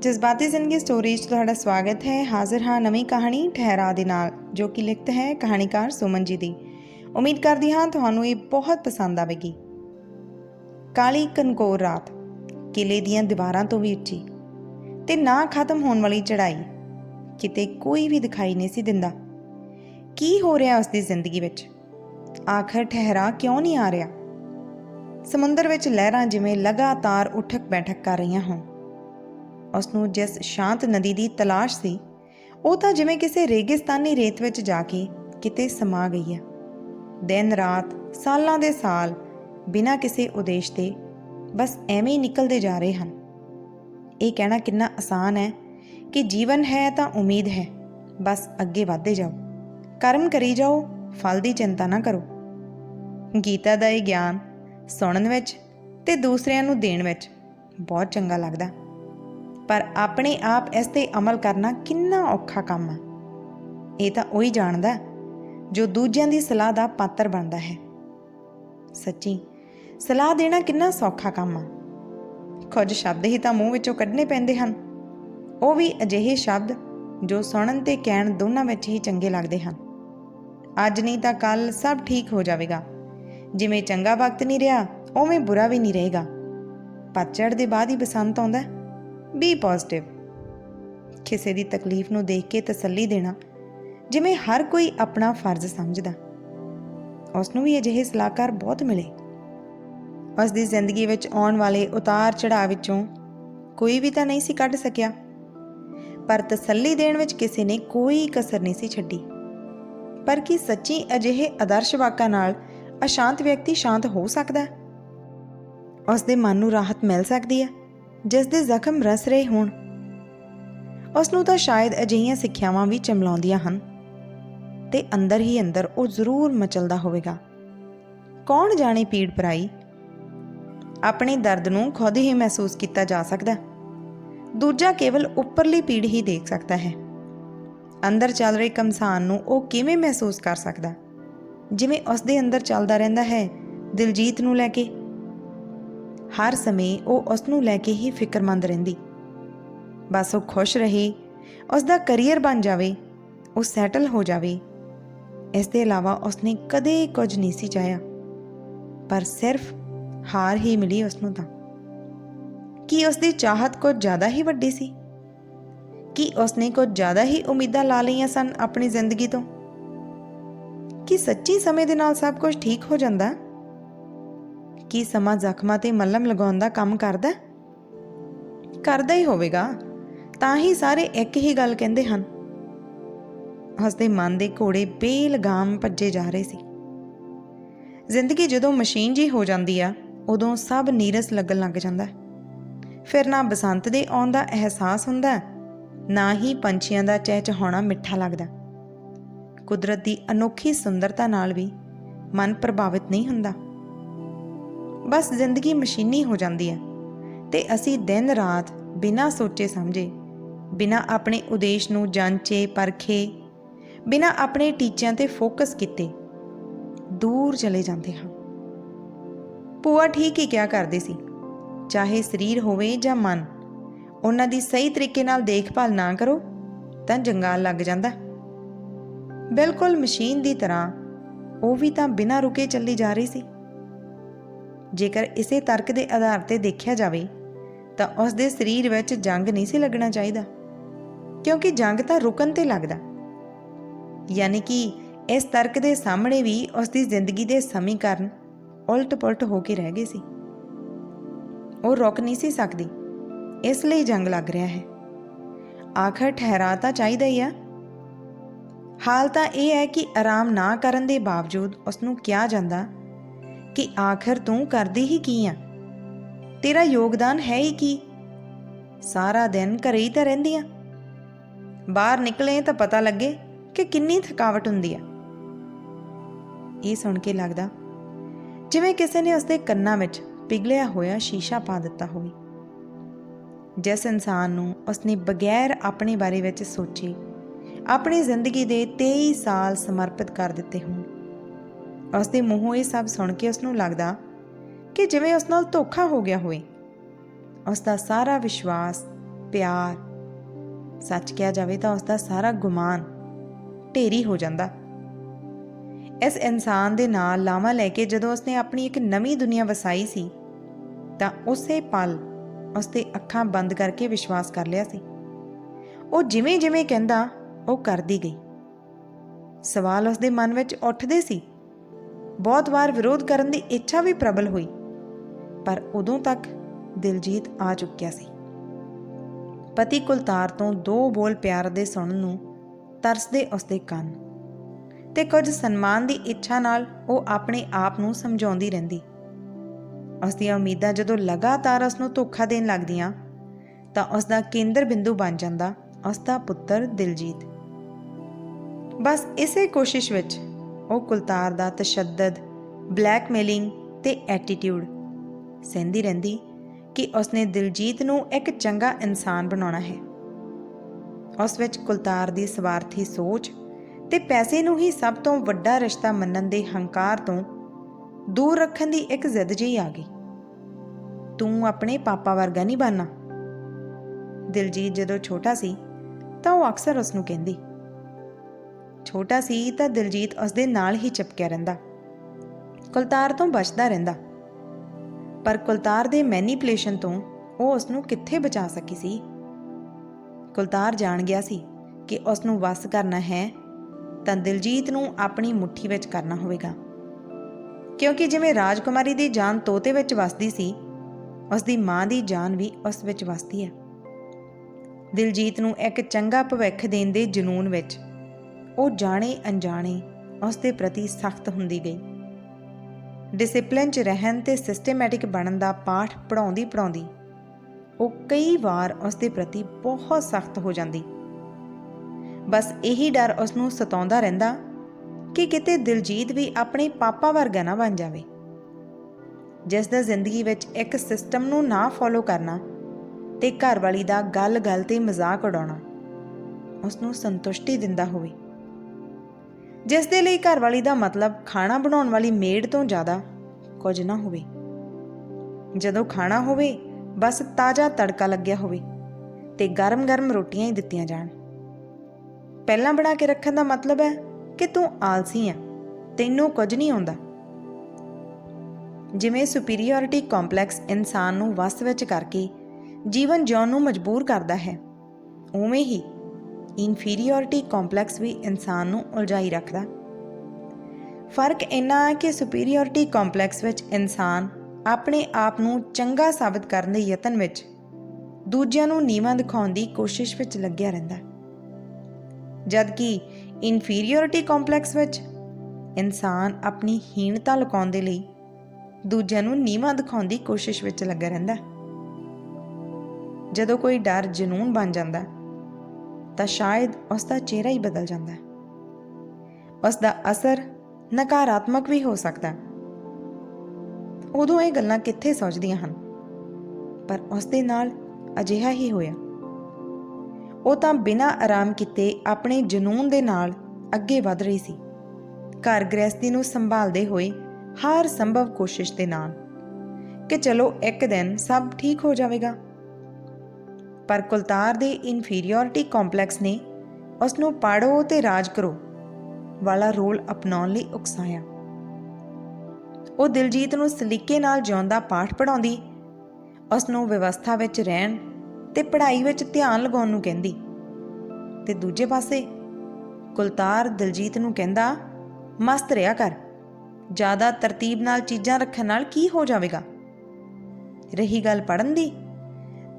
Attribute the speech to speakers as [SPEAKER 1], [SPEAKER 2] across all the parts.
[SPEAKER 1] ਜਜ਼ਬਾਤੀ ਜ਼ਿੰਦਗੀ ਸਟੋਰੀ 'ਚ ਤੁਹਾਡਾ ਸਵਾਗਤ ਹੈ। ਹਾਜ਼ਰ ਹਾਂ ਨਵੀਂ ਕਹਾਣੀ ਠਹਿਰਾ ਦੇ ਨਾਲ, ਜੋ ਕਿ ਲਿਖਤ ਹੈ ਕਹਾਣੀਕਾਰ ਸੁਮਨ ਜੀ ਦੀ। ਉਮੀਦ ਕਰਦੀ ਹਾਂ ਤੁਹਾਨੂੰ ਇਹ ਬਹੁਤ ਪਸੰਦ ਆਵੇਗੀ। ਕਾਲੀ ਕਨਕੋਰ ਰਾਤ, ਕਿਲੇ ਦੀਆਂ ਦੀਵਾਰਾਂ ਤੋਂ ਵੀ ਉੱਚੀ, ਤੇ ਨਾ ਖਤਮ ਹੋਣ ਵਾਲੀ ਚੜ੍ਹਾਈ, ਕਿਤੇ ਕੋਈ ਵੀ ਦਿਖਾਈ ਨਹੀਂ ਸੀ ਦਿੰਦਾ। ਕੀ ਹੋ ਰਿਹਾ ਉਸ ਦੀ ਜ਼ਿੰਦਗੀ ਵਿੱਚ? ਆਖਰ ਠਹਿਰਾ ਕਿਉਂ ਨਹੀਂ ਆ ਰਿਹਾ? ਸਮੁੰਦਰ ਵਿੱਚ ਲਹਿਰਾਂ ਜਿਵੇਂ ਲਗਾਤਾਰ ਉਠਕ ਬੈਠਕ ਕਰ ਰਹੀਆਂ ਹੋਣ। ਉਸ ਨੂੰ ਜਿਸ ਸ਼ਾਂਤ ਨਦੀ ਦੀ ਤਲਾਸ਼ ਸੀ, ਉਹ ਤਾਂ ਜਿਵੇਂ ਕਿਸੇ ਰੇਗਿਸਤਾਨੀ ਰੇਤ ਵਿੱਚ ਜਾ ਕੇ ਕਿਤੇ ਸਮਾ ਗਈ ਹੈ। ਦਿਨ ਰਾਤ, ਸਾਲਾਂ ਦੇ ਸਾਲ, ਬਿਨਾਂ ਕਿਸੇ ਉਦੇਸ਼ ਦੇ, ਬਸ ਐਵੇਂ ਹੀ ਨਿਕਲਦੇ ਜਾ ਰਹੇ ਹਨ। ਇਹ ਕਹਿਣਾ ਕਿੰਨਾ ਆਸਾਨ ਹੈ ਕਿ ਜੀਵਨ ਹੈ ਤਾਂ ਉਮੀਦ ਹੈ, ਬਸ ਅੱਗੇ ਵਧਦੇ ਜਾਓ। ਕਰਮ ਕਰੀ ਜਾਓ, ਫਲ ਦੀ ਚਿੰਤਾ ਨਾ ਕਰੋ। ਗੀਤਾ ਦਾ ਇਹ ਗਿਆਨ ਸੁਣਨ ਵਿੱਚ ਤੇ ਦੂਸਰਿਆਂ ਨੂੰ ਦੇਣ ਵਿੱਚ ਬਹੁਤ ਚੰਗਾ ਲੱਗਦਾ। ਪਰ ਆਪਣੇ ਆਪ ਇਸ ਤੇ ਅਮਲ ਕਰਨਾ ਕਿੰਨਾ ਔਖਾ ਕੰਮ ਆ। ਇਹ ਤਾਂ ਉਹੀ ਜਾਣਦਾ ਜੋ ਦੂਜਿਆਂ ਦੀ ਸਲਾਹ ਦਾ ਪਾਤਰ ਬਣਦਾ ਹੈ। ਸੱਚੀ, ਸਲਾਹ ਦੇਣਾ ਕਿੰਨਾ ਸੌਖਾ ਕੰਮ ਆ। ਕੁਝ ਸ਼ਬਦ ਹੀ ਤਾਂ ਮੂੰਹ ਵਿੱਚੋਂ ਕੱਢਣੇ ਪੈਂਦੇ ਹਨ। ਉਹ ਵੀ ਅਜਿਹੇ ਸ਼ਬਦ ਜੋ ਸੁਣਨ ਤੇ ਕਹਿਣ ਦੋਨਾਂ ਵਿੱਚ ਹੀ ਚੰਗੇ ਲੱਗਦੇ ਹਨ। ਅੱਜ ਨਹੀਂ ਤਾਂ ਕੱਲ ਸਭ ਠੀਕ ਹੋ ਜਾਵੇਗਾ। ਜਿਵੇਂ ਚੰਗਾ ਵਕਤ ਨਹੀਂ ਰਿਹਾ, ਉਵੇਂ ਬੁਰਾ ਵੀ ਨਹੀਂ ਰਹੇਗਾ। ਪਤਝੜ ਦੇ ਬਾਅਦ ਹੀ ਬਸੰਤ ਆਉਂਦਾ ਹੈ। ਬੀ ਪੋਜ਼ਿਟਿਵ ਕਿਸੇ ਦੀ ਤਕਲੀਫ ਨੂੰ ਦੇਖ ਕੇ ਤਸੱਲੀ ਦੇਣਾ, ਜਿਵੇਂ ਹਰ ਕੋਈ ਆਪਣਾ ਫਰਜ਼ ਸਮਝਦਾ। ਉਸ ਨੂੰ ਵੀ ਅਜਿਹੇ ਸਲਾਹਕਾਰ ਬਹੁਤ ਮਿਲੇ। ਉਸ ਦੀ ਜ਼ਿੰਦਗੀ ਵਿੱਚ ਆਉਣ ਵਾਲੇ ਉਤਾਰ ਚੜਾਅ ਵਿੱਚੋਂ ਕੋਈ ਵੀ ਤਾਂ ਨਹੀਂ ਸੀ ਕੱਢ ਸਕਿਆ। ਪਰ ਤਸੱਲੀ ਦੇਣ ਵਿੱਚ ਕਿਸੇ ਨੇ ਕੋਈ ਕਸਰ ਨਹੀਂ ਸੀ ਛੱਡੀ। ਪਰ ਕੀ ਸੱਚੀ ਅਜਿਹੇ ਆਦਰਸ਼ ਵਾਕਾਂ ਨਾਲ ਅਸ਼ਾਂਤ ਵਿਅਕਤੀ ਸ਼ਾਂਤ ਹੋ ਸਕਦਾ ਹੈ? ਉਸ ਦੇ ਮਨ ਨੂੰ ਰਾਹਤ ਮਿਲ ਸਕਦੀ ਹੈ? ਜਿਸ ਦੇ ਜ਼ਖਮ ਰਸ ਰਹੇ ਹੋਣ। ਉਸ ਨੂੰ ਤਾਂ ਸ਼ਾਇਦ ਅਜਿਹੀਆਂ ਸਿੱਖਿਆਵਾਂ ਵੀ ਚਮਲਾਉਂਦੀਆਂ ਹਨ। ਤੇ ਅੰਦਰ ਹੀ ਅੰਦਰ ਉਹ ਜ਼ਰੂਰ ਮਚਲਦਾ ਹੋਵੇਗਾ। ਕੌਣ ਜਾਣੇ ਪੀੜ ਪਰਾਈ? ਆਪਣੇ ਦਰਦ ਨੂੰ ਖੁਦ ਹੀ ਮਹਿਸੂਸ ਕੀਤਾ ਜਾ ਸਕਦਾ ਦੂਜਾ ਕੇਵਲ ਉੱਪਰਲੀ ਪੀੜ ਹੀ ਦੇਖ ਸਕਦਾ ਹੈ। ਅੰਦਰ ਚੱਲ ਰਹੇ ਕਮਸਾਨ ਨੂੰ ਉਹ ਕਿਵੇਂ ਮਹਿਸੂਸ ਕਰ ਸਕਦਾ? ਜਿਵੇਂ ਉਸ ਦੇ ਅੰਦਰ ਚੱਲਦਾ ਰਹਿੰਦਾ ਹੈ, ਦਿਲਜੀਤ ਨੂੰ ਲੈ ਕੇ। ਹਰ ਸਮੇਂ ਉਹ ਉਸ ਨੂੰ ਲੈ ਕੇ ਹੀ ਫਿਕਰਮੰਦ ਰਹਿੰਦੀ। ਬਸ ਉਹ ਖੁਸ਼ ਰਹੇ ਉਸ ਦਾ ਕੈਰੀਅਰ ਬਣ ਜਾਵੇ, ਉਹ ਸੈਟਲ ਹੋ ਜਾਵੇ। ਇਸ ਦੇ ਇਲਾਵਾ ਉਸਨੇ ਕਦੇ ਕੁਝ ਨਹੀਂ ਸੀ ਚਾਹਿਆ। ਪਰ ਸਿਰਫ ਹਾਰ ਹੀ ਮਿਲੀ ਉਸ ਨੂੰ ਤਾਂ। ਕੀ ਉਸ ਦੀ ਚਾਹਤ ਕੁਝ ਜ਼ਿਆਦਾ ਹੀ ਵੱਡੀ ਸੀ? ਕੀ ਉਸਨੇ ਕੁਝ ਜ਼ਿਆਦਾ ਹੀ ਉਮੀਦਾਂ ਲਾ ਲਈਆਂ ਸਨ ਆਪਣੀ ਜ਼ਿੰਦਗੀ ਤੋਂ? ਕੀ ਸੱਚੀ ਸਮੇਂ ਦੇ ਨਾਲ ਸਭ ਕੁਝ ਠੀਕ ਹੋ ਜਾਂਦਾ? ਕੀ ਸਮਾਂ ਜ਼ਖਮਾਂ ਤੇ ਮੱਲਮ ਲਗਾਉਣ ਦਾ ਕੰਮ ਕਰਦਾ ਕਰਦਾ ਹੀ ਹੋਵੇਗਾ। ਤਾਂ ਹੀ ਸਾਰੇ ਇੱਕ ਹੀ ਗੱਲ ਕਹਿੰਦੇ ਹਨ। ਹੱਸਦੇ ਮਨ ਦੇ ਘੋੜੇ ਬੇਲਗਾਮ ਭੱਜੇ ਜਾ ਰਹੇ ਸੀ। ਜ਼ਿੰਦਗੀ ਜਦੋਂ ਮਸ਼ੀਨ ਜੀ ਹੋ ਜਾਂਦੀ ਆ, ਉਦੋਂ ਸਭ ਨੀਰਸ ਲੱਗਣ ਲੱਗ ਜਾਂਦਾ ਫਿਰ ਨਾ ਬਸੰਤ ਦੇ ਆਉਣ ਦਾ ਅਹਿਸਾਸ ਹੁੰਦਾ ਨਾ ਹੀ ਪੰਛੀਆਂ ਦਾ ਚਹਿਚਹਾਉਣਾ ਮਿੱਠਾ ਲੱਗਦਾ ਕੁਦਰਤ ਦੀ ਅਨੋਖੀ ਸੁੰਦਰਤਾ ਨਾਲ ਵੀ ਮਨ ਪ੍ਰਭਾਵਿਤ ਨਹੀਂ ਹੁੰਦਾ। ਬਸ ਜ਼ਿੰਦਗੀ ਮਸ਼ੀਨੀ ਹੋ ਜਾਂਦੀ ਹੈ। ਤੇ ਅਸੀਂ ਦਿਨ ਰਾਤ ਬਿਨਾਂ ਸੋਚੇ ਸਮਝੇ, ਬਿਨਾਂ ਆਪਣੇ ਉਦੇਸ਼ ਨੂੰ ਜਾਂਚੇ ਪਰਖੇ, ਬਿਨਾਂ ਆਪਣੇ ਟੀਚਿਆਂ ਤੇ ਫੋਕਸ ਕੀਤੇ, ਦੂਰ ਚਲੇ ਜਾਂਦੇ ਹਾਂ। ਪੂਆ ਠੀਕ ਹੀ ਕਿਹਾ ਕਰਦੇ ਸੀ। ਚਾਹੇ ਸਰੀਰ ਹੋਵੇ ਜਾਂ ਮਨ, ਉਹਨਾਂ ਦੀ ਸਹੀ ਤਰੀਕੇ ਨਾਲ ਦੇਖਭਾਲ ਨਾ ਕਰੋ, ਤਾਂ ਜੰਗਾਲ ਲੱਗ ਜਾਂਦਾ। ਬਿਲਕੁਲ ਮਸ਼ੀਨ ਦੀ ਤਰ੍ਹਾਂ, ਉਹ ਵੀ ਤਾਂ ਬਿਨਾਂ ਰੁਕੇ ਚੱਲੀ ਜਾ ਰਹੀ ਸੀ। ਜੇਕਰ ਇਸੇ ਤਰਕ ਦੇ ਆਧਾਰ ਤੇ ਦੇਖਿਆ ਜਾਵੇ, ਤਾਂ ਉਸ ਦੇ ਸਰੀਰ ਵਿੱਚ ਜੰਗ ਨਹੀਂ ਸੀ ਲੱਗਣਾ ਚਾਹੀਦਾ। ਕਿਉਂਕਿ ਜੰਗ ਤਾਂ ਰੁਕਣ ਤੇ ਲੱਗਦਾ। ਯਾਨੀ ਕਿ ਇਸ ਤਰਕ ਦੇ ਸਾਹਮਣੇ ਵੀ ਉਸ ਦੀ ਜ਼ਿੰਦਗੀ ਦੇ ਸਮੀਕਰਨ ਉਲਟ-ਪੁਲਟ ਹੋ ਕੇ ਰਹਿ ਗਏ ਸੀ। ਉਹ ਰੁਕ ਨਹੀਂ ਸੀ ਸਕਦੀ। ਇਸ ਲਈ ਜੰਗ ਲੱਗ ਰਿਹਾ ਹੈ। ਆਖਰ ਠਹਿਰਾ ਤਾਂ ਚਾਹੀਦਾ ਹੀ ਆ। ਹਾਲ ਤਾਂ ਇਹ ਹੈ ਕਿ ਆਰਾਮ ਨਾ ਕਰਨ ਦੇ ਬਾਵਜੂਦ ਉਸ ਨੂੰ ਕਿਹਾ ਜਾਂਦਾ ਕਿ ਆਖਰ ਤੂੰ ਕਰਦੀ ਹੀ ਕੀ ਆ? ਤੇਰਾ ਯੋਗਦਾਨ ਹੈ ਹੀ ਕੀ? ਸਾਰਾ ਦਿਨ ਘਰੇ ਹੀ ਤਾਂ ਰਹਿੰਦੀ ਆ ਬਾਹਰ ਨਿਕਲੇ ਤਾਂ ਪਤਾ ਲੱਗੇ ਕਿ ਕਿੰਨੀ ਥਕਾਵਟ ਹੁੰਦੀ ਆ। ਇਹ ਸੁਣ ਕੇ ਲੱਗਦਾ, ਜਿਵੇਂ ਕਿਸੇ ਨੇ ਉਸਦੇ ਕੰਨਾਂ ਵਿੱਚ ਪਿਘਲਿਆ ਹੋਇਆ ਸ਼ੀਸ਼ਾ ਪਾ ਦਿੱਤਾ ਹੋਵੇ। ਜਿਸ ਇਨਸਾਨ ਨੂੰ ਉਸਨੇ ਬਗੈਰ ਆਪਣੇ ਬਾਰੇ ਵਿੱਚ ਸੋਚੇ, ਆਪਣੀ ਜ਼ਿੰਦਗੀ ਦੇ 23 ਸਾਲ ਸਮਰਪਿਤ ਕਰ ਦਿੱਤੇ ਹੋਣ। ਉਸ ਦੇ ਮੂੰਹੋਂ ਇਹ ਸਭ ਸੁਣ ਕੇ ਉਸ ਨੂੰ ਲੱਗਦਾ ਕਿ ਜਿਵੇਂ ਉਸ ਨਾਲ ਧੋਖਾ ਹੋ ਗਿਆ ਹੋਵੇ। ਉਸ ਦਾ ਸਾਰਾ ਵਿਸ਼ਵਾਸ, ਪਿਆਰ, ਸੱਚ ਕਿਹਾ ਜਾਵੇ ਤਾਂ ਉਸ ਦਾ ਸਾਰਾ ਗੁਮਾਨ ਢੇਰੀ ਹੋ ਜਾਂਦਾ। ਇਸ ਇਨਸਾਨ ਦੇ ਨਾਲ ਲਾਵਾ ਲੈ ਕੇ ਜਦੋਂ ਉਸਨੇ ਆਪਣੀ ਇੱਕ ਨਵੀਂ ਦੁਨੀਆ ਵਸਾਈ ਸੀ, ਤਾਂ ਉਸੇ ਪਲ ਉਸਦੇ ਅੱਖਾਂ ਬੰਦ ਕਰਕੇ ਵਿਸ਼ਵਾਸ ਕਰ ਲਿਆ ਸੀ। ਉਹ ਜਿਵੇਂ ਜਿਵੇਂ ਕਹਿੰਦਾ, ਉਹ ਕਰਦੀ ਗਈ। ਸਵਾਲ ਉਸਦੇ ਮਨ ਵਿੱਚ ਉੱਠਦੇ ਸੀ ਬਹੁਤ ਵਾਰ ਵਿਰੋਧ ਕਰਨ ਦੀ ਇੱਛਾ ਵੀ ਪ੍ਰਬਲ ਹੋਈ, ਪਰ ਉਦੋਂ ਤੱਕ ਦਿਲਜੀਤ ਆ ਚੁੱਕਿਆ ਸੀ। ਪਤੀ ਕੁਲਤਾਰ ਤੋਂ ਦੋ ਬੋਲ ਪਿਆਰ ਦੇ ਸੁਣਨ ਨੂੰ ਤਰਸਦੇ ਉਸਦੇ ਕੰਨ ਤੇ ਕੁਝ ਸਨਮਾਨ ਦੀ ਇੱਛਾ ਨਾਲ ਉਹ ਆਪਣੇ ਆਪ ਨੂੰ ਸਮਝਾਉਂਦੀ ਰਹਿੰਦੀ। ਉਸ ਦੀਆਂ ਉਮੀਦਾਂ ਜਦੋਂ ਲਗਾਤਾਰ ਉਸ ਨੂੰ ਧੋਖਾ ਦੇਣ ਲੱਗਦੀਆਂ, ਤਾਂ ਉਸ ਦਾ ਕੇਂਦਰ ਬਿੰਦੂ ਬਣ ਜਾਂਦਾ ਉਸ ਦਾ ਪੁੱਤਰ ਦਿਲਜੀਤ। ਬਸ ਇਸੇ ਕੋਸ਼ਿਸ਼ ਵਿੱਚ ਉਹ ਕੁਲਤਾਰ ਦਾ ਤਸ਼ੱਦਦ, ਬਲੈਕਮੇਲਿੰਗ ਤੇ ਐਟੀਟਿਊਡ। ਸਹਿੰਦੀ ਰਹਿੰਦੀ ਕਿ ਉਸਨੇ ਦਿਲਜੀਤ ਨੂੰ ਇੱਕ ਚੰਗਾ ਇਨਸਾਨ ਬਣਾਉਣਾ ਹੈ। ਉਸ ਵਿੱਚ ਕੁਲਤਾਰ ਦੀ ਸਵਾਰਥੀ ਸੋਚ ਤੇ ਪੈਸੇ ਨੂੰ ਹੀ ਸਭ ਤੋਂ ਵੱਡਾ ਰਿਸ਼ਤਾ ਮੰਨਣ ਦੇ ਹੰਕਾਰ ਤੋਂ ਦੂਰ ਰੱਖਣ ਦੀ ਇੱਕ ਜ਼ਿੱਦ ਜਿਹੀ ਆ ਗਈ। ਤੂੰ ਆਪਣੇ ਪਾਪਾ ਵਰਗਾ ਨਹੀਂ ਬਣਨਾ? ਦਿਲਜੀਤ ਜਦੋਂ ਛੋਟਾ ਸੀ ਤਾਂ ਉਹ ਅਕਸਰ ਉਸ ਨੂੰ ਕਹਿੰਦੀ ਛੋਟਾ ਸੀ ਤਾਂ ਦਿਲਜੀਤ ਉਸ ਦੇ ਨਾਲ ਹੀ ਚਿਪਕਿਆ ਰਹਿੰਦਾ। ਕੁਲਤਾਰ ਤੋਂ ਬਚਦਾ ਰਹਿੰਦਾ। ਪਰ ਕੁਲਤਾਰ ਦੇ ਮੈਨੀਪੂਲੇਸ਼ਨ ਤੋਂ ਉਹ ਉਸ ਨੂੰ ਕਿੱਥੇ ਬਚਾ ਸਕੀ ਸੀ? ਕੁਲਤਾਰ ਜਾਣ ਗਿਆ ਸੀ ਕਿ ਉਸ ਨੂੰ ਵਸ ਕਰਨਾ ਹੈ, ਤਾਂ ਦਿਲਜੀਤ ਨੂੰ ਆਪਣੀ ਮੁੱਠੀ ਵਿੱਚ ਕਰਨਾ ਹੋਵੇਗਾ। ਕਿਉਂਕਿ ਜਿਵੇਂ ਰਾਜਕੁਮਾਰੀ ਦੀ ਜਾਨ ਤੋਤੇ ਵਿੱਚ ਵਸਦੀ ਸੀ ਉਸ ਦੀ ਮਾਂ ਦੀ ਜਾਨ ਵੀ ਉਸ ਵਿੱਚ ਵਸਦੀ ਹੈ। ਦਿਲਜੀਤ ਨੂੰ ਇੱਕ ਚੰਗਾ ਭਵਿੱਖ ਦੇਣ ਦੇ ਜਨੂਨ ਵਿੱਚ ਉਹ ਜਾਣੇ ਅਣਜਾਣੇ ਉਸ ਦੇ ਪ੍ਰਤੀ ਸਖਤ ਹੁੰਦੀ ਗਈ। ਡਿਸਪਲਿਨ 'ਚ ਰਹਿਣ ਤੇ ਸਿਸਟਮੈਟਿਕ ਬਣਨ ਦਾ ਪਾਠ ਪੜਾਉਂਦੀ ਪੜਾਉਂਦੀ ਉਹ ਕਈ ਵਾਰ ਉਸ ਦੇ ਪ੍ਰਤੀ ਬਹੁਤ ਸਖਤ ਹੋ ਜਾਂਦੀ। ਬਸ ਇਹੀ ਡਰ ਉਸ ਨੂੰ ਸਤਾਉਂਦਾ ਰਹਿੰਦਾ ਕਿ ਕਿਤੇ ਦਿਲਜੀਤ ਵੀ ਆਪਣੇ ਪਾਪਾ ਵਰਗਾ ਨਾ ਬਣ ਜਾਵੇ। ਜਿਸ ਦਾ ਜ਼ਿੰਦਗੀ ਵਿੱਚ ਇੱਕ ਸਿਸਟਮ ਨੂੰ ਨਾ ਫੋਲੋ ਕਰਨਾ ਤੇ ਘਰਵਾਲੀ ਦਾ ਗੱਲ-ਗੱਲ ਤੇ ਮਜ਼ਾਕ ਉਡਾਉਣਾ ਉਸ ਨੂੰ ਸੰਤੁਸ਼ਟੀ ਦਿੰਦਾ ਹੋਵੇ। ਜਿਸ ਦੇ ਲਈ ਘਰਵਾਲੀ ਦਾ ਮਤਲਬ ਖਾਣਾ ਬਣਾਉਣ ਵਾਲੀ ਮੇਡ ਤੋਂ ਜ਼ਿਆਦਾ ਕੁਝ ਨਾ ਹੋਵੇ। ਜਦੋਂ ਖਾਣਾ ਹੋਵੇ, ਬਸ ਤਾਜ਼ਾ ਤੜਕਾ ਲੱਗਿਆ ਹੋਵੇ ਤੇ ਗਰਮ-ਗਰਮ ਰੋਟੀਆਂ ਹੀ ਦਿੱਤੀਆਂ ਜਾਣ। ਪਹਿਲਾਂ ਬਣਾ ਕੇ ਰੱਖਣ ਦਾ ਮਤਲਬ ਹੈ ਕਿ ਤੂੰ ਆਲਸੀ ਆ, ਤੈਨੂੰ ਕੁਝ ਨਹੀਂ ਆਉਂਦਾ। ਜਿਵੇਂ ਸੁਪੀਰੀਓਰਿਟੀ ਕੰਪਲੈਕਸ ਇਨਸਾਨ ਨੂੰ ਵਸ ਵਿੱਚ ਕਰਕੇ ਜੀਵਨ ਜਿਉਣ ਨੂੰ ਮਜਬੂਰ ਕਰਦਾ ਹੈ, ਉਵੇਂ ਹੀ ਇਨਫੀਰੀਓਰਿਟੀ ਕੰਪਲੈਕਸ ਵੀ ਇਨਸਾਨ ਨੂੰ ਉਲਝਾਈ ਰੱਖਦਾ ਫ਼ਰਕ ਇੰਨਾ ਹੈ ਕਿ ਸੁਪੀਰੀਓਰਿਟੀ ਕੰਪਲੈਕਸ ਵਿੱਚ ਇਨਸਾਨ ਆਪਣੇ ਆਪ ਨੂੰ ਚੰਗਾ ਸਾਬਤ ਕਰਨ ਦੇ ਯਤਨ ਵਿੱਚ ਦੂਜਿਆਂ ਨੂੰ ਨੀਵਾਂ ਦਿਖਾਉਣ ਦੀ ਕੋਸ਼ਿਸ਼ ਵਿੱਚ ਲੱਗਿਆ ਰਹਿੰਦਾ ਜਦਕਿ ਇਨਫੀਰੀਓਰਿਟੀ ਕੰਪਲੈਕਸ ਵਿੱਚ ਇਨਸਾਨ ਆਪਣੀ ਹੀਣਤਾ ਲੁਕਾਉਣ ਦੇ ਲਈ ਦੂਜਿਆਂ ਨੂੰ ਨੀਵਾਂ ਦਿਖਾਉਣ ਦੀ ਕੋਸ਼ਿਸ਼ ਵਿੱਚ ਲੱਗਾ ਰਹਿੰਦਾ ਜਦੋਂ ਕੋਈ ਡਰ ਜਨੂਨ ਬਣ ਜਾਂਦਾ ਤਾਂ ਸ਼ਾਇਦ ਉਸ ਦਾ ਚਿਹਰਾ ਹੀ ਬਦਲ ਜਾਂਦਾ ਉਸ ਦਾ ਅਸਰ ਨਕਾਰਾਤਮਕ ਵੀ ਹੋ ਸਕਦਾ ਉਦੋਂ ਇਹ ਗੱਲਾਂ ਕਿੱਥੇ ਸੋਚਦੀਆਂ ਹਨ? ਪਰ ਉਸ ਦੇ ਨਾਲ ਅਜਿਹਾ ਹੀ ਹੋਇਆ। ਉਹ ਤਾਂ ਬਿਨਾਂ ਆਰਾਮ ਕੀਤੇ ਆਪਣੇ ਜਨੂਨ ਦੇ ਨਾਲ ਅੱਗੇ ਵਧ ਰਹੀ ਸੀ। ਘਰ ਗ੍ਰਸਤੀ ਨੂੰ ਸੰਭਾਲਦੇ ਹੋਏ ਹਰ ਸੰਭਵ ਕੋਸ਼ਿਸ਼ ਦੇ ਨਾਲ ਕਿ ਚਲੋ ਇੱਕ ਦਿਨ ਸਭ ਠੀਕ ਹੋ ਜਾਵੇਗਾ। ਪਰ ਕੁਲਤਾਰ ਦੇ ਇਨਫੀਰੀਓਰਿਟੀ ਕੰਪਲੈਕਸ ਨੇ ਉਸ ਨੂੰ ਪਾੜੋ ਤੇ ਰਾਜ ਕਰੋ ਵਾਲਾ ਰੋਲ ਅਪਣਾਉਣ ਲਈ ਉਕਸਾਇਆ। ਉਹ ਦਿਲਜੀਤ ਨੂੰ ਸਲੀਕੇ ਨਾਲ ਜਿਉਂਦਾ ਪਾਠ ਪੜਾਉਂਦੀ ਉਸ ਨੂੰ ਵਿਵਸਥਾ ਵਿੱਚ ਰਹਿਣ ਤੇ ਪੜ੍ਹਾਈ ਵਿੱਚ ਧਿਆਨ ਲਗਾਉਣ ਨੂੰ ਕਹਿੰਦੀ ਤੇ ਦੂਜੇ ਪਾਸੇ ਕੁਲਤਾਰ ਦਿਲਜੀਤ ਨੂੰ ਕਹਿੰਦਾ, ਮਸਤ ਰਿਹਾ ਕਰ, ਜ਼ਿਆਦਾ ਤਰਤੀਬ ਨਾਲ ਚੀਜ਼ਾਂ ਰੱਖਣ ਨਾਲ ਕੀ ਹੋ ਜਾਵੇਗਾ? ਰਹੀ ਗੱਲ ਪੜਨ ਦੀ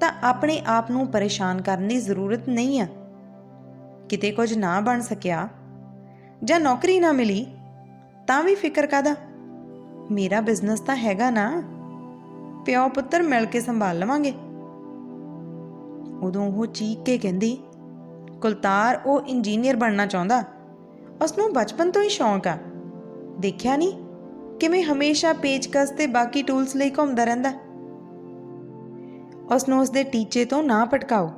[SPEAKER 1] ਤਾਂ ਆਪਣੇ ਆਪ ਨੂੰ ਪਰੇਸ਼ਾਨ ਕਰਨ ਦੀ ਜ਼ਰੂਰਤ ਨਹੀਂ ਆ। ਕਿਤੇ ਕੁਝ ਨਾ ਬਣ ਸਕਿਆ ਜਾਂ ਨੌਕਰੀ ਨਾ ਮਿਲੀ, ਤਾਂ ਵੀ ਫਿਕਰ ਕਾਦਾ ਮੇਰਾ ਬਿਜ਼ਨਸ ਤਾਂ ਹੈਗਾ ਨਾ। ਪਿਓ ਪੁੱਤਰ ਮਿਲ ਕੇ ਸੰਭਾਲ ਲਵਾਂਗੇ। ਉਦੋਂ ਉਹ ਚੀਕ ਕੇ ਕਹਿੰਦੀ, ਕੁਲਤਾਰ, ਉਹ ਇੰਜੀਨੀਅਰ ਬਣਨਾ ਚਾਹੁੰਦਾ। ਉਸ ਨੂੰ ਬਚਪਨ ਤੋਂ ਹੀ ਸ਼ੌਂਕ ਆ। ਦੇਖਿਆ ਨਹੀਂ? ਕਿਵੇਂ ਹਮੇਸ਼ਾ ਪੇਚਕਸ ਤੇ ਬਾਕੀ ਟੂਲਸ ਲਈ ਘੁੰਮਦਾ ਰਹਿੰਦਾ। ਉਸ ਨੂੰ ਉਸ ਦੇ ਟੀਚੇ ਤੋਂ ਨਾ ਭਟਕਾਓ।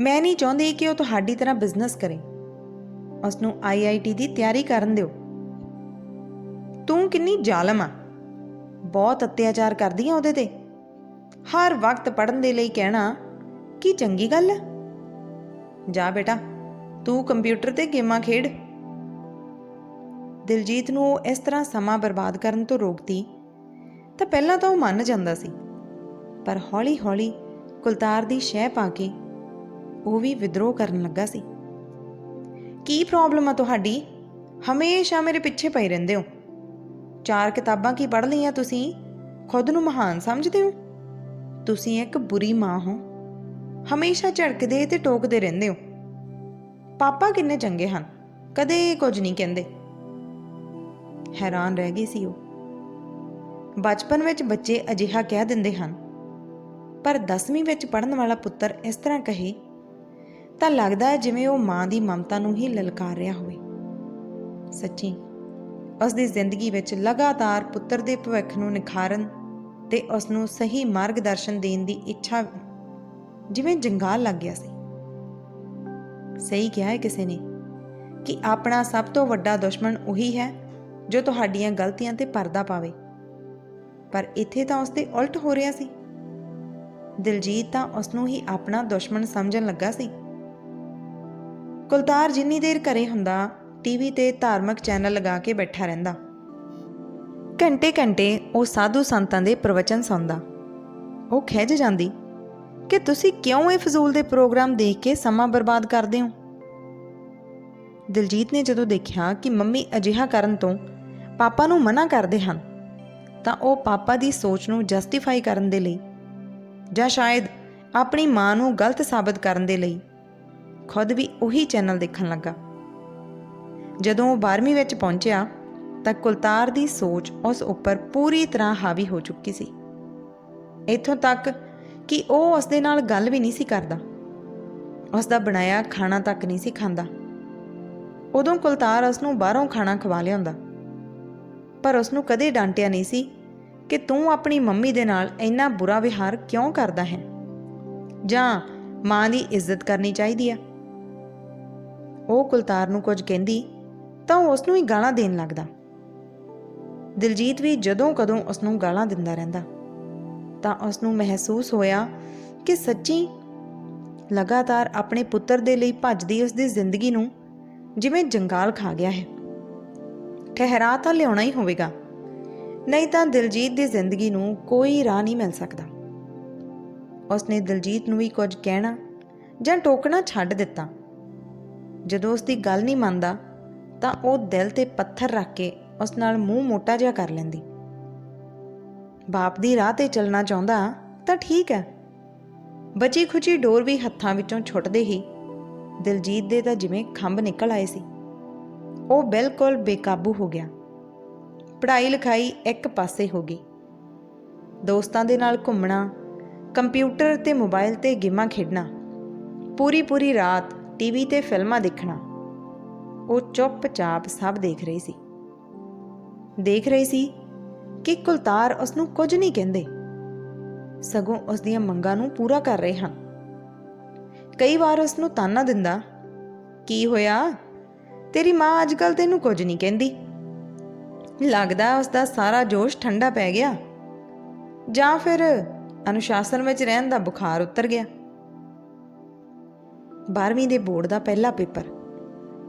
[SPEAKER 1] ਮੈਂ ਨਹੀਂ ਚਾਹੁੰਦੀ ਕਿ ਉਹ ਤੁਹਾਡੀ ਤਰ੍ਹਾਂ ਬਿਜ਼ਨਸ ਕਰੇ। ਉਸ ਨੂੰ ਆਈਆਈਟੀ ਦੀ ਤਿਆਰੀ ਕਰਨ ਦਿਓ। ਤੂੰ ਕਿੰਨੀ ਜ਼ਾਲਮ ਆ। ਬਹੁਤ ਅਤਿਆਚਾਰ ਕਰਦੀ ਆ ਉਹਦੇ ਤੇ। ਹਰ ਵਕਤ ਪੜਨ ਦੇ ਲਈ ਕਹਿਣਾ, ਕੀ ਚੰਗੀ ਗੱਲ ਹੈ ਜਾ ਬੇਟਾ, ਤੂੰ ਕੰਪਿਊਟਰ ਤੇ ਗੇਮਾਂ ਖੇਡ। ਦਿਲਜੀਤ ਨੂੰ ਉਹ ਇਸ ਤਰ੍ਹਾਂ ਸਮਾਂ ਬਰਬਾਦ ਕਰਨ ਤੋਂ ਰੋਕਦੀ ਤਾਂ ਪਹਿਲਾਂ ਤਾਂ ਉਹ ਮੰਨ ਜਾਂਦਾ ਸੀ। ਪਰ ਹੌਲੀ-ਹੌਲੀ ਕੁਲਤਾਰ ਦੀ ਸ਼ਹਿ ਪਾ ਕੇ ਉਹ ਵੀ ਵਿਦਰੋਹ ਕਰਨ ਲੱਗਾ ਸੀ। ਕੀ ਪ੍ਰੋਬਲਮ ਆ ਤੁਹਾਡੀ? ਹਮੇਸ਼ਾ ਮੇਰੇ ਪਿੱਛੇ ਪਏ ਰਹਿੰਦੇ ਹੋ। ਚਾਰ ਕਿਤਾਬਾਂ ਕੀ ਪੜ੍ਹ ਲਈਆਂ ਤੁਸੀਂ? ਖੁਦ ਨੂੰ ਮਹਾਨ ਸਮਝਦੇ ਹੋ? ਤੁਸੀਂ ਇੱਕ ਬੁਰੀ ਮਾਂ ਹੋ। ਹਮੇਸ਼ਾ ਝੜਕਦੇ ਤੇ ਟੋਕਦੇ ਰਹਿੰਦੇ ਹੋ। ਪਾਪਾ ਕਿੰਨੇ ਚੰਗੇ ਹਨ, ਕਦੇ ਕੁਝ ਨਹੀਂ ਕਹਿੰਦੇ। ਹੈਰਾਨ ਰਹਿ ਗਈ ਸੀ ਉਹ। ਬਚਪਨ ਵਿੱਚ ਬੱਚੇ ਅਜਿਹਾ ਕਹਿ ਦਿੰਦੇ ਹਨ ਪਰ 10ਵੀਂ ਵਿੱਚ ਪੜਨ ਵਾਲਾ ਪੁੱਤਰ ਇਸ ਤਰ੍ਹਾਂ ਕਹੇ, ਤਾਂ ਲੱਗਦਾ ਹੈ ਜਿਵੇਂ ਉਹ ਮਾਂ ਦੀ ਮਮਤਾ ਨੂੰ ਹੀ ਲਲਕਾਰ ਰਿਹਾ ਹੋਵੇ। ਸੱਚੀ, ਉਸ ਦੀ ਜ਼ਿੰਦਗੀ ਵਿੱਚ ਲਗਾਤਾਰ ਪੁੱਤਰ ਦੇ ਭਵਿੱਖ ਨੂੰ ਨਿਖਾਰਨ ਤੇ ਉਸ ਨੂੰ ਸਹੀ ਮਾਰਗਦਰਸ਼ਨ ਦੇਣ ਦੀ ਇੱਛਾ ਜਿਵੇਂ ਜੰਗਾਲ ਲੱਗ ਗਿਆ ਸੀ। ਸਹੀ ਕਿਹਾ ਹੈ ਕਿਸੇ ਨੇ ਕਿ ਆਪਣਾ ਸਭ ਤੋਂ ਵੱਡਾ ਦੁਸ਼ਮਣ ਉਹੀ ਹੈ ਜੋ ਤੁਹਾਡੀਆਂ ਗਲਤੀਆਂ ਤੇ ਪਰਦਾ ਪਾਵੇ। ਪਰ ਇੱਥੇ ਤਾਂ ਉਸ ਦੇ ਉਲਟ ਹੋ ਰਿਹਾ ਸੀ। ਦਿਲਜੀਤ ਤਾਂ ਉਸ ਨੂੰ ਹੀ ਆਪਣਾ ਦੁਸ਼ਮਣ ਸਮਝਣ ਲੱਗਾ ਸੀ। ਕੁਲਤਾਰ ਜਿੰਨੀ ਦੇਰ ਘਰੇ ਹੁੰਦਾ, ਟੀਵੀ ਤੇ ਧਾਰਮਿਕ ਚੈਨਲ ਲਗਾ ਕੇ ਬੈਠਾ ਰਹਿੰਦਾ। ਘੰਟੇ ਘੰਟੇ ਉਹ ਸਾਧੂ ਸੰਤਾਂ ਦੇ ਪ੍ਰਵਚਨ ਸੁਣਦਾ। ਉਹ ਖਿੱਝ ਜਾਂਦੀ, ਕਿ ਤੁਸੀਂ ਕਿਉਂ ਇਹ ਫਜ਼ੂਲ ਦੇ ਪ੍ਰੋਗਰਾਮ ਦੇਖ ਕੇ ਸਮਾਂ ਬਰਬਾਦ ਕਰਦੇ ਹੋ? ਦਿਲਜੀਤ ਨੇ ਜਦੋਂ ਦੇਖਿਆ ਕਿ ਮੰਮੀ ਅਜਿਹਾ ਕਰਨ ਤੋਂ ਪਾਪਾ ਨੂੰ ਮਨਾ ਕਰਦੇ ਹਨ, ਤਾਂ ਉਹ ਪਾਪਾ ਦੀ ਸੋਚ ਨੂੰ ਜਸਟੀਫਾਈ ਕਰਨ ਦੇ ਲਈ ਜਾਂ ਸ਼ਾਇਦ ਆਪਣੀ ਮਾਂ ਨੂੰ ਗਲਤ ਸਾਬਤ ਕਰਨ ਦੇ ਲਈ ਖੁਦ ਵੀ ਉਹੀ ਚੈਨਲ ਦੇਖਣ ਲੱਗਾ। ਜਦੋਂ ਉਹ 12ਵੀਂ ਵਿੱਚ ਪਹੁੰਚਿਆ ਤਾਂ ਕੁਲਤਾਰ ਦੀ ਸੋਚ ਉਸ ਉੱਪਰ ਪੂਰੀ ਤਰ੍ਹਾਂ ਹਾਵੀ ਹੋ ਚੁੱਕੀ ਸੀ। ਇੱਥੋਂ ਤੱਕ ਕਿ ਉਹ ਉਸ ਦੇ ਨਾਲ ਗੱਲ ਵੀ ਨਹੀਂ ਸੀ ਕਰਦਾ। ਉਸ ਦਾ ਬਣਾਇਆ ਖਾਣਾ ਤੱਕ ਨਹੀਂ ਸੀ ਖਾਂਦਾ। ਉਦੋਂ ਕੁਲਤਾਰ ਉਸ ਨੂੰ ਬਾਹਰੋਂ ਖਾਣਾ ਖਵਾ ਲਿਆਉਂਦਾ। ਪਰ ਉਸ ਨੂੰ ਕਦੇ ਡਾਂਟਿਆ ਨਹੀਂ ਸੀ ਕਿ ਤੂੰ ਆਪਣੀ ਮੰਮੀ ਦੇ ਨਾਲ ਇੰਨਾ ਬੁਰਾ ਵਿਹਾਰ ਕਿਉਂ ਕਰਦਾ ਹੈ? ਜਾਂ ਮਾਂ ਦੀ ਇੱਜ਼ਤ ਕਰਨੀ ਚਾਹੀਦੀ ਆ? ਉਹ ਕੁਲਤਾਰ ਨੂੰ ਕੁਝ ਕਹਿੰਦੀ ਤਾਂ ਉਹ ਉਸ ਨੂੰ ਹੀ ਗਾਲਾਂ ਦੇਣ ਲੱਗਦਾ। ਦਿਲਜੀਤ ਵੀ ਜਦੋਂ ਕਦੋਂ ਉਸ ਨੂੰ ਗਾਲਾਂ ਦਿੰਦਾ ਰਹਿੰਦਾ। ਤਾਂ ਉਸ ਨੂੰ ਮਹਿਸੂਸ ਹੋਇਆ ਕਿ ਸੱਚੀ ਲਗਾਤਾਰ ਆਪਣੇ ਪੁੱਤਰ ਦੇ ਲਈ ਭੱਜਦੀ ਉਸ ਦੀ ਜ਼ਿੰਦਗੀ ਨੂੰ ਜਿਵੇਂ ਜੰਗਾਲ ਖਾ ਗਿਆ ਹੈ। ਠਹਿਰਾ ਤਾਂ ਲਿਆਉਣਾ ਹੀ ਹੋਵੇਗਾ। ਨਹੀਂ ਤਾਂ ਦਿਲਜੀਤ ਦੀ ਜ਼ਿੰਦਗੀ ਨੂੰ ਕੋਈ ਰਾਹ ਨਹੀਂ ਮਿਲ ਸਕਦਾ। ਉਸਨੇ ਦਿਲਜੀਤ ਨੂੰ ਵੀ ਕੁਝ ਕਹਿਣਾ ਜਾਂ ਟੋਕਣਾ ਛੱਡ ਦਿੱਤਾ। ਜਦੋਂ ਉਸ ਦੀ ਗੱਲ ਨਹੀਂ ਮੰਨਦਾ, ਤਾਂ ਉਹ ਦਿਲ ਤੇ ਪੱਥਰ ਰੱਖ ਕੇ ਉਸ ਨਾਲ ਮੂੰਹ ਮੋਟਾ ਜਿਹਾ ਕਰ ਲੈਂਦੀ। ਬਾਪ ਦੀ ਰਾਹ ਤੇ ਚੱਲਣਾ ਚਾਹੁੰਦਾ ਤਾਂ ਠੀਕ ਹੈ। ਬਚੀ ਖੁਚੀ ਡੋਰ ਵੀ ਹੱਥਾਂ ਵਿੱਚੋਂ ਛੁੱਟਦੇ ਹੀ ਦਿਲਜੀਤ ਦੇ ਤਾਂ ਜਿਵੇਂ ਖੰਭ ਨਿਕਲ ਆਏ ਸੀ। ਉਹ ਬਿਲਕੁਲ ਬੇਕਾਬੂ ਹੋ ਗਿਆ। ਪੜ੍ਹਾਈ ਲਿਖਾਈ ਇੱਕ ਪਾਸੇ ਹੋ ਗਈ। ਦੋਸਤਾਂ ਦੇ ਨਾਲ ਘੁੰਮਣਾ, ਕੰਪਿਊਟਰ ਤੇ ਮੋਬਾਈਲ ਤੇ ਗੇਮਾਂ ਖੇਡਣਾ ਪੂਰੀ ਪੂਰੀ ਰਾਤ ਟੀਵੀ ਤੇ ਫਿਲਮਾਂ ਦੇਖਣਾ, ਉਹ ਚੁੱਪਚਾਪ ਸਭ ਦੇਖ ਰਹੀ ਸੀ। ਦੇਖ ਰਹੀ ਸੀ ਕਿ ਕੁਲਤਾਰ ਉਸ ਨੂੰ ਕੁਝ ਨਹੀਂ ਕਹਿੰਦੇ। ਸਗੋਂ ਉਸ ਦੀਆਂ ਮੰਗਾਂ ਨੂੰ ਪੂਰਾ ਕਰ ਰਹੇ ਹਨ ਕਈ ਵਾਰ ਉਸ ਨੂੰ ਤਾਨਾ ਦਿੰਦਾ, ਕੀ ਹੋਇਆ? ਤੇਰੀ ਮਾਂ ਅੱਜਕੱਲ ਤੈਨੂੰ ਕੁਝ ਨਹੀਂ ਕਹਿੰਦੀ। ਲੱਗਦਾ ਉਸ ਦਾ ਸਾਰਾ ਜੋਸ਼ ਠੰਡਾ ਪੈ ਗਿਆ। ਜਾਂ ਫਿਰ ਅਨੁਸ਼ਾਸਨ ਵਿੱਚ ਰਹਿਣ ਦਾ ਬੁਖਾਰ ਉਤਰ ਗਿਆ। 12ਵੀਂ ਦੇ ਬੋਰਡ ਦਾ ਪਹਿਲਾ ਪੇਪਰ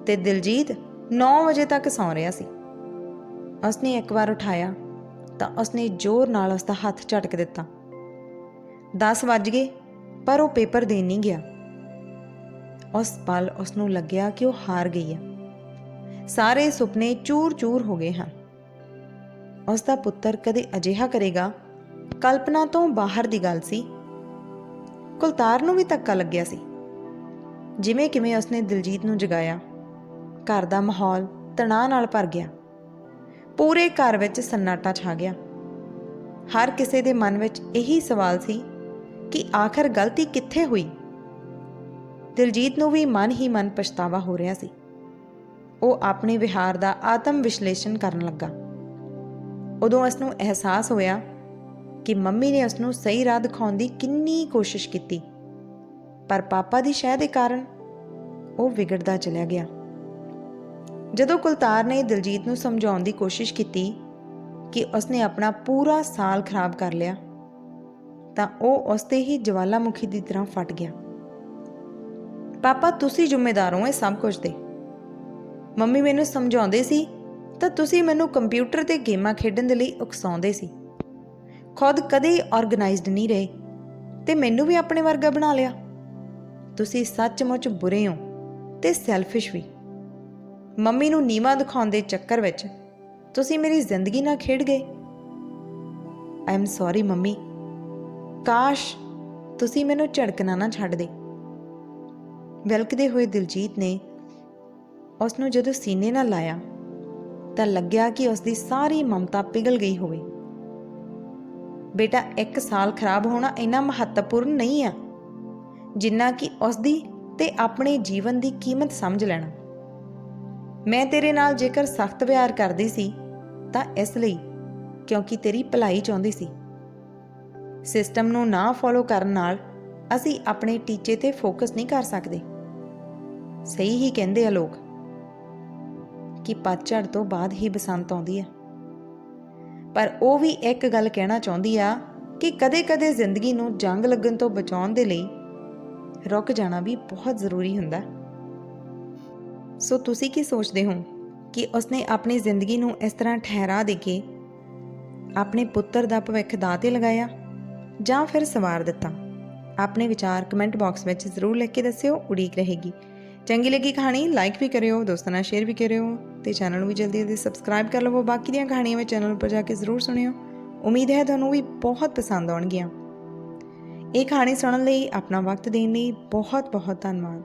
[SPEAKER 1] ਤੇ ਦਿਲਜੀਤ 9 ਵਜੇ ਤੱਕ ਸੌਂ ਰਿਹਾ ਸੀ। ਉਸਨੇ ਇੱਕ ਵਾਰ ਉਠਾਇਆ ਤਾਂ ਉਸਨੇ ਜ਼ੋਰ ਨਾਲ ਉਸ ਦਾ ਹੱਥ ਝਟਕ ਦਿੱਤਾ। 10 ਵੱਜ ਗਏ, ਪਰ ਉਹ ਪੇਪਰ ਦੇਣ ਨਹੀਂ ਗਿਆ। ਉਸ ਪਲ ਉਸ ਨੂੰ ਲੱਗਿਆ ਕਿ ਉਹ ਹਾਰ ਗਈ ਹੈ। ਸਾਰੇ ਸੁਪਨੇ ਚੂਰ-ਚੂਰ ਹੋ ਗਏ ਹਨ। ਉਸ ਦਾ ਪੁੱਤਰ ਕਦੇ ਅਜਿਹਾ ਕਰੇਗਾ? ਕਲਪਨਾ ਤੋਂ ਬਾਹਰ ਦੀ ਗੱਲ ਸੀ। ਕੁਲਤਾਰ ਨੂੰ ਵੀ ਧੱਕਾ ਲੱਗਿਆ ਸੀ। ਜਿਵੇਂ ਕਿਵੇਂ ਉਸਨੇ ਦਿਲਜੀਤ ਨੂੰ ਜਗਾਇਆ। ਘਰ ਦਾ ਮਾਹੌਲ ਤਣਾਅ ਨਾਲ ਭਰ ਗਿਆ। ਪੂਰੇ ਘਰ ਵਿੱਚ ਸੰਨਾਟਾ ਛਾ ਗਿਆ। ਹਰ ਕਿਸੇ ਦੇ ਮਨ ਵਿੱਚ ਇਹੀ ਸਵਾਲ ਸੀ ਕਿ ਆਖਰ ਗਲਤੀ ਕਿੱਥੇ ਹੋਈ? ਦਿਲਜੀਤ ਨੂੰ ਵੀ ਮਨ ਹੀ ਮਨ ਪਛਤਾਵਾ ਹੋ ਰਿਹਾ ਸੀ। ਉਹ ਆਪਣੇ ਵਿਹਾਰ ਦਾ ਆਤਮ ਵਿਸ਼ਲੇਸ਼ਣ ਕਰਨ ਲੱਗਾ। ਉਦੋਂ ਉਸ ਨੂੰ ਅਹਿਸਾਸ ਹੋਇਆ ਕਿ ਮੰਮੀ ਨੇ ਉਸ ਨੂੰ ਸਹੀ ਰਾਹ ਦਿਖਾਉਣ ਦੀ ਕਿੰਨੀ ਕੋਸ਼ਿਸ਼ ਕੀਤੀ। ਪਰ ਪਾਪਾ ਦੀ ਸ਼ਹਿ ਦੇ ਕਾਰਨ ਉਹ ਵਿਗੜਦਾ ਚਲਿਆ ਗਿਆ। ਜਦੋਂ ਕੁਲਤਾਰ ਨੇ ਦਿਲਜੀਤ ਨੂੰ ਸਮਝਾਉਣ ਦੀ ਕੋਸ਼ਿਸ਼ ਕੀਤੀ ਕਿ ਉਸਨੇ ਆਪਣਾ ਪੂਰਾ ਸਾਲ ਖਰਾਬ ਕਰ ਲਿਆ, ਤਾਂ ਉਹ ਉਸ ਤੇ ਹੀ ਜਵਾਲਾਮੁਖੀ ਦੀ ਤਰ੍ਹਾਂ ਫਟ ਗਿਆ। ਪਾਪਾ, ਤੁਸੀਂ ਜ਼ਿੰਮੇਦਾਰ ਹੋ, ਇਹ ਸਭ ਕੁਝ ਦੇ ਮੰਮੀ ਮੈਨੂੰ ਸਮਝਾਉਂਦੇ ਸੀ ਤਾਂ ਤੁਸੀਂ ਮੈਨੂੰ ਕੰਪਿਊਟਰ ਤੇ ਗੇਮਾਂ ਖੇਡਣ ਦੇ ਲਈ ਉਕਸਾਉਂਦੇ ਸੀ। ਖੁਦ ਕਦੇ ਆਰਗੇਨਾਈਜ਼ਡ ਨਹੀਂ ਰਹੇ ਤੇ ਮੈਨੂੰ ਵੀ ਆਪਣੇ ਵਰਗਾ ਬਣਾ ਲਿਆ। ਤੁਸੀਂ ਸੱਚਮੁੱਚ ਬੁਰੇ ਹੋ ਤੇ ਸੈਲਫਿਸ਼ ਵੀ। ਮੰਮੀ ਨੂੰ ਨੀਵਾ ਦਿਖਾਉਣ ਦੇ ਚੱਕਰ ਵਿੱਚ ਤੁਸੀਂ ਮੇਰੀ ਜ਼ਿੰਦਗੀ ਨਾਲ ਖੇਡ ਗਏ। I am sorry mummy. ਕਾਸ਼ ਤੁਸੀਂ ਮੈਨੂੰ ਝੜਕਣਾ ਨਾ ਛੱਡ ਦੇ। ਵਿਲਕਦੇ ਹੋਏ ਦਿਲਜੀਤ ਨੇ ਉਸ ਨੂੰ ਜਦੋਂ ਸੀਨੇ ਨਾਲ ਲਾਇਆ ਤਾਂ ਲੱਗਿਆ ਕਿ ਉਸ ਦੀ ਸਾਰੀ ਮਮਤਾ ਪਿਘਲ ਗਈ ਹੋਵੇ। ਬੇਟਾ, ਇੱਕ ਸਾਲ ਖਰਾਬ ਹੋਣਾ ਇੰਨਾ ਮਹੱਤਵਪੂਰਨ ਨਹੀਂ ਆ, ਜਿੰਨਾ ਕਿ ਉਸ ਦੀ ਤੇ ਆਪਣੇ ਜੀਵਨ ਦੀ ਕੀਮਤ ਸਮਝ ਲੈਣਾ। ਮੈਂ ਤੇਰੇ ਨਾਲ ਜੇਕਰ ਸਖਤ ਵਿਹਾਰ ਕਰਦੀ ਸੀ, ਤਾਂ ਇਸ ਲਈ, ਕਿਉਂਕਿ ਤੇਰੀ ਭਲਾਈ ਚਾਹੁੰਦੀ ਸੀ। ਸਿਸਟਮ ਨੂੰ ਨਾ ਫੋਲੋ ਕਰਨ ਨਾਲ ਅਸੀਂ ਆਪਣੇ ਟੀਚੇ ਤੇ ਫੋਕਸ ਨਹੀਂ ਕਰ ਸਕਦੇ। ਸਹੀ ਹੀ ਕਹਿੰਦੇ ਆ ਲੋਕ। ਕਿ ਪਤਝੜ ਤੋਂ ਬਾਅਦ ਹੀ ਬਸੰਤ ਆਉਂਦੀ ਹੈ। ਪਰ ਉਹ ਵੀ ਇੱਕ ਗੱਲ ਕਹਿਣਾ ਚਾਹੁੰਦੀ ਆ ਕਿ ਕਦੇ-ਕਦੇ ਜ਼ਿੰਦਗੀ ਨੂੰ ਜੰਗ ਲੱਗਣ ਤੋਂ ਬਚਾਉਣ ਦੇ ਲਈ ਰੁਕ ਜਾਣਾ ਵੀ ਬਹੁਤ ਜ਼ਰੂਰੀ ਹੁੰਦਾ। ਸੋ ਤੁਸੀਂ ਕੀ ਸੋਚਦੇ ਹੋ ਕਿ ਉਸਨੇ ਆਪਣੀ ਜ਼ਿੰਦਗੀ ਨੂੰ ਇਸ ਤਰ੍ਹਾਂ ਠਹਿਰਾ ਦੇ ਕੇ ਆਪਣੇ ਪੁੱਤਰ ਦਾ ਭਵਿੱਖ ਦਾਅ ਤੇ ਲਗਾਇਆ ਜਾਂ ਫਿਰ ਸਵਾਰ ਦਿੱਤਾ? ਆਪਣੇ ਵਿਚਾਰ ਕਮੈਂਟ ਬਾਕਸ ਵਿੱਚ ਜ਼ਰੂਰ ਲਿਖ ਕੇ ਦੱਸਿਓ, ਉਡੀਕ ਰਹੇਗੀ। ਚੰਗੀ ਲੱਗੀ ਕਹਾਣੀ, ਲਾਈਕ ਵੀ ਕਰਿਓ, ਦੋਸਤਾਂ ਨਾਲ ਸ਼ੇਅਰ ਵੀ ਕਰਿਓ। ਤੇ ਚੈਨਲ ਨੂੰ ਵੀ ਜਲਦੀ ਜਲਦੀ ਸਬਸਕ੍ਰਾਈਬ ਕਰ ਲਵੋ। ਬਾਕੀ ਦੀਆਂ ਕਹਾਣੀਆਂ ਵੀ ਚੈਨਲ ਉੱਪਰ ਜਾ ਕੇ ਜ਼ਰੂਰ ਸੁਣਿਓ। ਉਮੀਦ ਹੈ ਤੁਹਾਨੂੰ ਵੀ ਬਹੁਤ ਪਸੰਦ ਆਉਣਗੀਆਂ। ਇਹ ਕਹਾਣੀ ਸੁਣਨ ਲਈ ਆਪਣਾ ਵਕਤ ਦੇਣ ਲਈ ਬਹੁਤ ਬਹੁਤ ਧੰਨਵਾਦ।